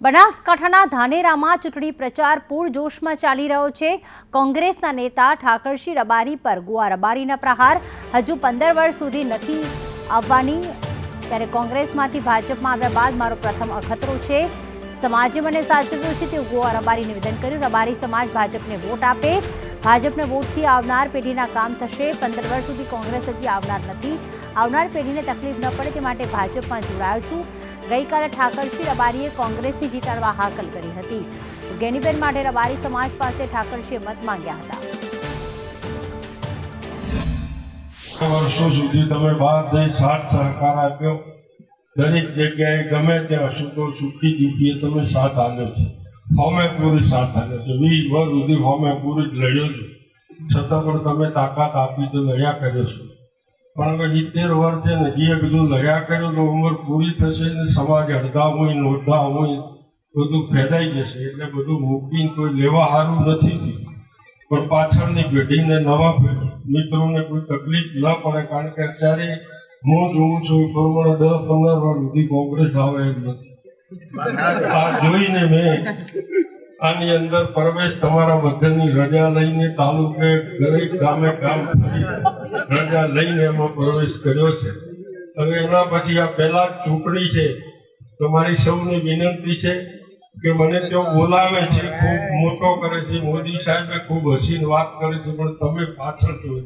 બનાસકાંઠાના ધાનેરામાં ચૂંટણી પ્રચાર પૂરજોશમાં ચાલી રહ્યો છે. કોંગ્રેસના નેતા ઠાકરસિંહ રબારી પર ગોવા રબારીના પ્રહાર. હજુ પંદર વર્ષ સુધી નથી આવવાની. ત્યારે કોંગ્રેસમાંથી ભાજપમાં આવ્યા બાદ મારો પ્રથમ અખતરો છે. સમાજે મને સાચવ્યું છે તેવું ગોવા રબારી નિવેદન કર્યું. રબારી સમાજ ભાજપને વોટ આપે. ભાજપને વોટથી આવનાર પેઢીના કામ થશે. પંદર વર્ષ સુધી કોંગ્રેસ હજી આવનાર નથી. આવનાર પેઢીને તકલીફ ન પડે તે માટે ભાજપમાં જોડાયો છું. ગઈકાલે ઠાકરસિંહ રબારીએ કોંગ્રેસથી જીતાડવા હાકલ કરી હતી. ગેનીબેન માટે રબારી સમાજ પાસે ઠાકરસિંહે મત માંગ્યા હતા. વર્ષો સુધી તમે બહાર જઈ સાથ સહકાર આપ્યો. દરેક જગ્યાએ ગમે ત્યાં સુખો સુખી દુખીએ તમે સાથ આપ્યો છે. હોમે પૂરી સાથ આપ્યો છે. વીસ વર્ષ સુધી હોમે પૂરી જ લડ્યો છું. છતાં પણ તમે તાકાત આપી તો લડ્યા કર્યો છો. પણ હવે સિત્તેર વર્ષે ને જે બધું લડ્યા કર્યું તો ઉંમર પૂરી થશે ને સમાજ અડધા હોય નોઢા હોય, બધું ફેદાઈ જશે. એટલે બધું મૂકીને કોઈ લેવા સારું નથી પણ પાછળની પેઢીને નવા મિત્રોને કોઈ તકલીફ ન પડે, કારણ કે અત્યારે હું જોઉં છું પ્રમાણે દસ પંદર વાર સુધી કોંગ્રેસ આવે એમ નથી. આ જોઈને મેં આની અંદર પ્રવેશ તમારા બધાની રજા લઈને તાલુકે દરેક ગામે ગામ ફરી. રજા લઈને એમાં પ્રવેશ કર્યો છે. હવે એના પછી આ પહેલા ચૂંટણી છે. તો મારી સૌની વિનંતી છે કે મને તેઓ બોલાવે છે, ખૂબ મોટો કરે છે. મોદી સાહેબે ખૂબ હસીને વાત કરે છે, પણ તમે પાછળ જોઈ